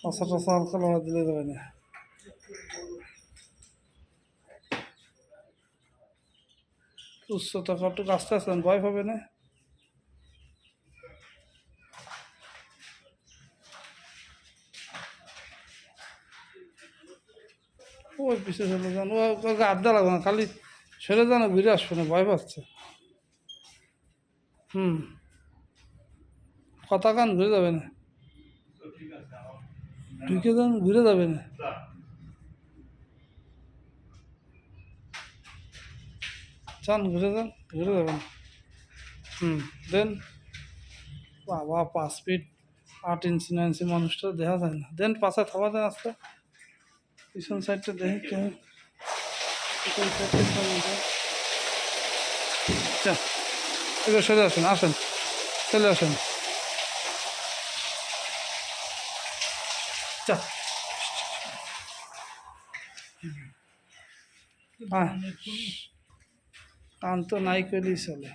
টাসা টাসা হালকা লড়া দিলে দেবে না। উচ্চতা কত আস্তে আস্তে ভয় পাবে না। ওই পিছিয়ে চলে যান। ও আড্ডা লাগবে না, খালি সরে যান, ঘুরে আসবে না, ভয় পাচ্ছে। হুম। কথা কান ঘুরে যাবে না। ঢুকে যান ঘুরে যাবে না? চান, ঘুরে যান, ঘুরে যাবেন। হুম, দেন। বাবা, পাঁচ ফিট আট ইঞ্চি, নয় ইঞ্চি মানুষটা দেখা যায় না। দেন, পাশে থাবা দেন আসতে। পিছন সাইডটা দেখি কেমন পিছন সাইডটা যায়। এবার সরে আসেন আসেন। চলে আসেন। চা হ্যাঁ কান তো নাই করলেই চলে।